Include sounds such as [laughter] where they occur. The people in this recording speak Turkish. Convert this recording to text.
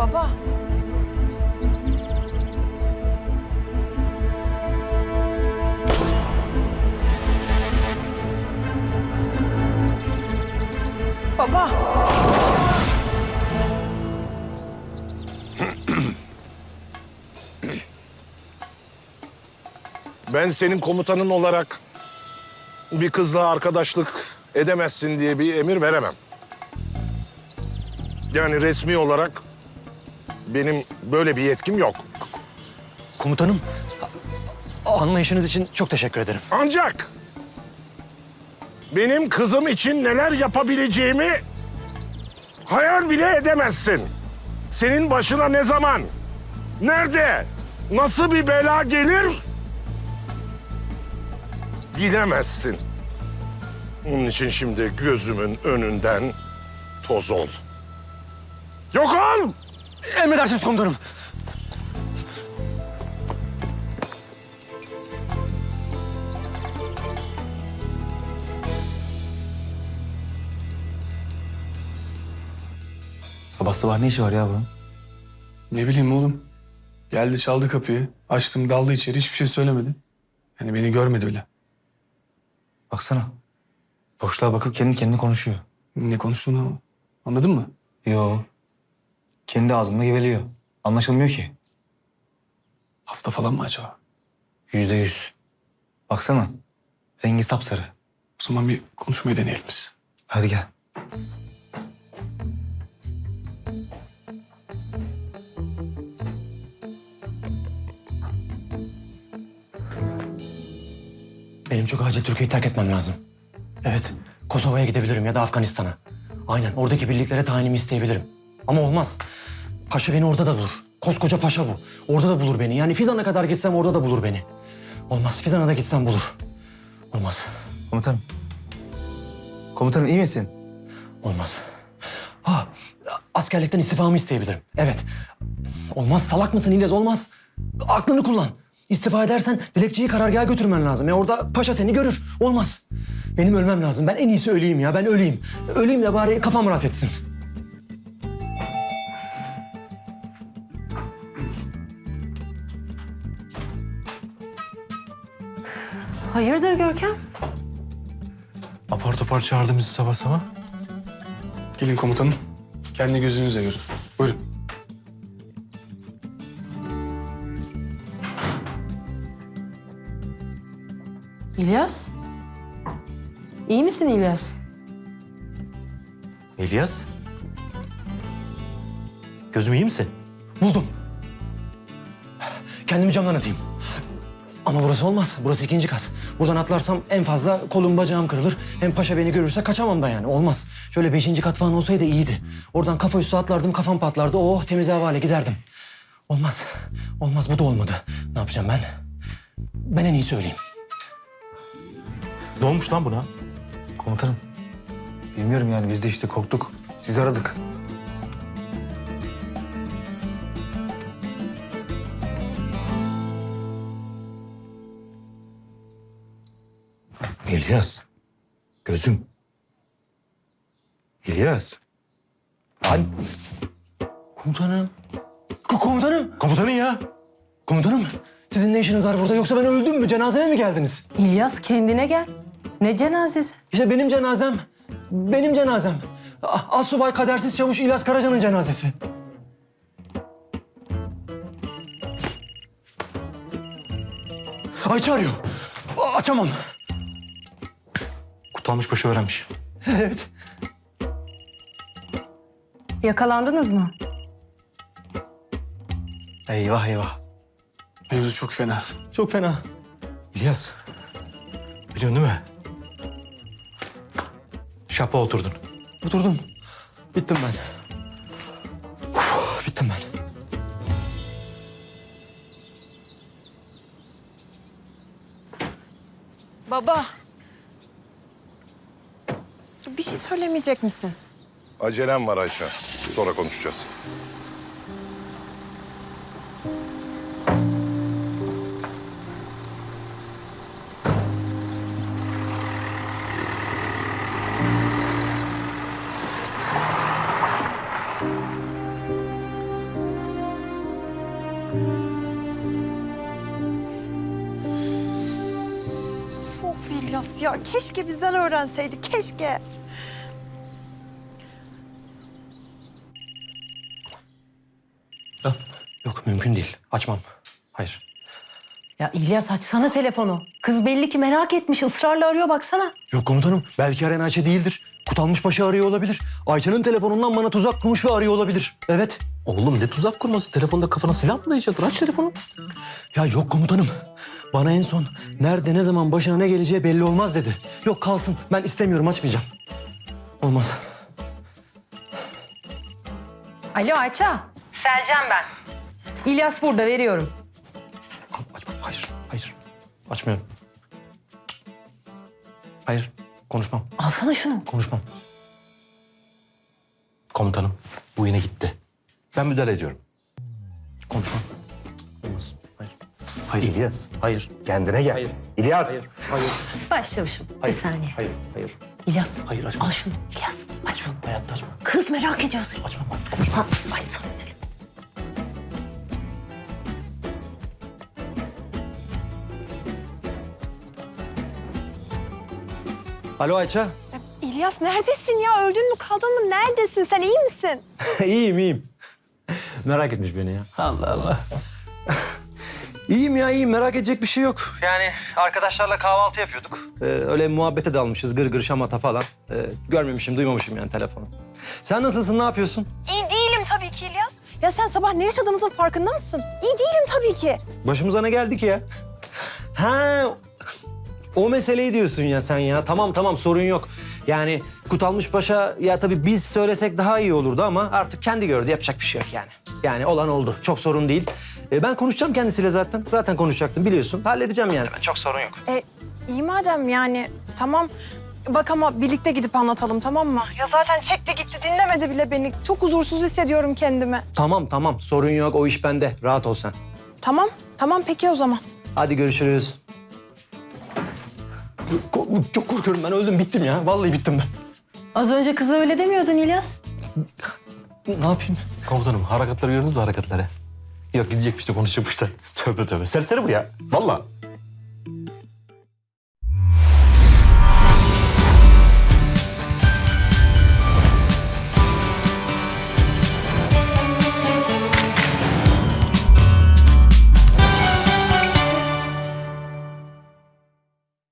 Baba. Baba. Ben senin komutanın olarak bir kızla arkadaşlık edemezsin diye bir emir veremem. Yani resmi olarak benim böyle bir yetkim yok. Komutanım, anlayışınız için çok teşekkür ederim. Ancak benim kızım için neler yapabileceğimi hayal bile edemezsin. Senin başına ne zaman, nerede, nasıl bir bela gelir bilemezsin. Onun için şimdi gözümün önünden toz ol. Yok ol! Emredersiniz komutanım. Sabah sabah ne işi var ya bunun? Ne bileyim oğlum. Geldi çaldı kapıyı. Açtım daldı içeri hiçbir şey söylemedi. Yani beni görmedi bile. Baksana. Boşluğa bakıp kendi kendine konuşuyor. Ne konuştuğunu anladın mı? Yo. Kendi ağzında geveliyor. Anlaşılmıyor ki. Hasta falan mı acaba? Yüzde yüz. Baksana. Rengi sapsarı. O zaman bir konuşmayı deneyelim biz. Hadi gel. Benim çok acil Türkiye'yi terk etmem lazım. Evet, Kosova'ya gidebilirim ya da Afganistan'a. Aynen, oradaki birliklere tayinimi isteyebilirim. Ama olmaz. Paşa beni orada da bulur. Koskoca paşa bu. Orada da bulur beni. Yani Fizan'a kadar gitsem orada da bulur beni. Olmaz, Fizan'a da gitsem bulur. Olmaz, Komutanım. Komutanım iyi misin? olmaz. Ha, askerlikten istifamı isteyebilirim. Evet. Olmaz, salak mısın İlyas? Olmaz. Aklını kullan. İstifa edersen dilekçeyi karargaha götürmen lazım. E orada paşa seni görür. Olmaz. Benim ölmem lazım. Ben en iyisi öleyim ya. Ben öleyim. Öleyim de bari kafam rahat etsin. Hayırdır Görkem? Apar topar çağırdı bizi sabah sabah. Gelin komutanım. Kendi gözünüzle görün. Buyurun. İlyas? İyi misin İlyas? İlyas? Gözüm iyi misin? Buldum. Kendimi camdan atayım. Ama burası olmaz. Burası ikinci kat. Buradan atlarsam en fazla kolum bacağım kırılır. Hem paşa beni görürse kaçamam da yani. Olmaz. Şöyle beşinci kat falan olsaydı iyiydi. Oradan kafa üstü atlardım, kafam patlardı. Oh temiz havale giderdim. Olmaz. Olmaz. Bu da olmadı. Ne yapacağım ben? Ben en iyisi söyleyeyim. Ne olmuş lan buna? Komutanım. Bilmiyorum yani biz de işte korktuk. Sizi aradık. İlyas. Gözüm. İlyas. Lan Komutanım. Ko- komutanım. komutanın ya. Komutanım. Sizin ne işiniz var burada? Yoksa ben öldüm mü? Cenazeme mi geldiniz? İlyas kendine gel. Ne cenazesi? İşte benim cenazem. Benim cenazem. A- Assubay Kadersiz Çavuş İlyas Karaca'nın cenazesi. Ayça arıyor. Açamam. Kutalmış başı öğrenmiş. [laughs] Evet. Yakalandınız mı? Eyvah eyvah. Mevzu çok fena. Çok fena. İlyas. Biliyorsun değil mi? Şapa oturdun. Oturdum. Bittim ben. Uf, bittim ben. Baba. Bir şey söylemeyecek misin? Acelem var Ayşe. Sonra konuşacağız. Of İlyas ya keşke bizden öğrenseydi keşke. Yok mümkün değil. Açmam. Hayır. Ya İlyas açsana telefonu. Kız belli ki merak etmiş ısrarla arıyor baksana. Yok komutanım. Belki arayan Ayça değildir. Kutalmış Paşa arıyor olabilir. Ayça'nın telefonundan bana tuzak kurmuş ve arıyor olabilir. Evet. Oğlum ne tuzak kurması? Telefonda kafana silah mı dayayacaktır? Aç telefonu. Ya yok komutanım. Bana en son nerede ne zaman başına ne geleceği belli olmaz dedi. Yok kalsın. Ben istemiyorum açmayacağım. Olmaz. Alo Ayça. Selcan ben. İlyas burada veriyorum. Açmam. Hayır. Hayır. Açmıyorum. Hayır. Konuşmam. Alsana şunu. Konuşmam. Komutanım bu yine gitti. Ben müdahale ediyorum. Konuşmam. Olmaz. Hayır. Hayır. İlyas Hayır. kendine gel. Hayır. İlyas. Hayır. Hayır. Başlamışım. Bir saniye. Hayır. Hayır. İlyas. Hayır, açma. Al şunu. İlyas açsana. Hayatta açma. Kız merak ediyorsun. Açma. Ha, açsana telefonu. Alo Ayça. İlyas neredesin ya? Öldün mü kaldın mı? Neredesin? Sen iyi misin? [laughs] iyiyim iyiyim. Merak etmiş beni ya. Allah Allah. [laughs] İyiyim ya iyiyim merak edecek bir şey yok. Yani arkadaşlarla kahvaltı yapıyorduk. Ee, öyle muhabbete dalmışız gır gır şamata falan. Ee, görmemişim duymamışım yani telefonu. Sen nasılsın ne yapıyorsun? İyi değilim tabii ki İlyas. Ya sen sabah ne yaşadığımızın farkında mısın? İyi değilim tabii ki. Başımıza ne geldi ki ya? Ha o meseleyi diyorsun ya sen ya. Tamam tamam sorun yok. Yani Kutalmış Paşa ya tabii biz söylesek daha iyi olurdu ama artık kendi gördü yapacak bir şey yok yani. Yani olan oldu. Çok sorun değil. Ee, ben konuşacağım kendisiyle zaten. Zaten konuşacaktım biliyorsun. Halledeceğim yani ben. Çok sorun yok. E, iyi madem yani. Tamam. Bak ama birlikte gidip anlatalım tamam mı? Ya zaten çekti gitti dinlemedi bile beni. Çok huzursuz hissediyorum kendimi. Tamam tamam sorun yok o iş bende. Rahat ol sen. Tamam. Tamam peki o zaman. Hadi görüşürüz. Ko- çok korkuyorum ben öldüm bittim ya. Vallahi bittim ben. Az önce kıza öyle demiyordun İlyas. Ne yapayım? Komutanım harekatları gördünüz mü harekatları? Yok gidecekmiş de konuşacakmış da. Tövbe tövbe. Serseri bu ya. Vallahi.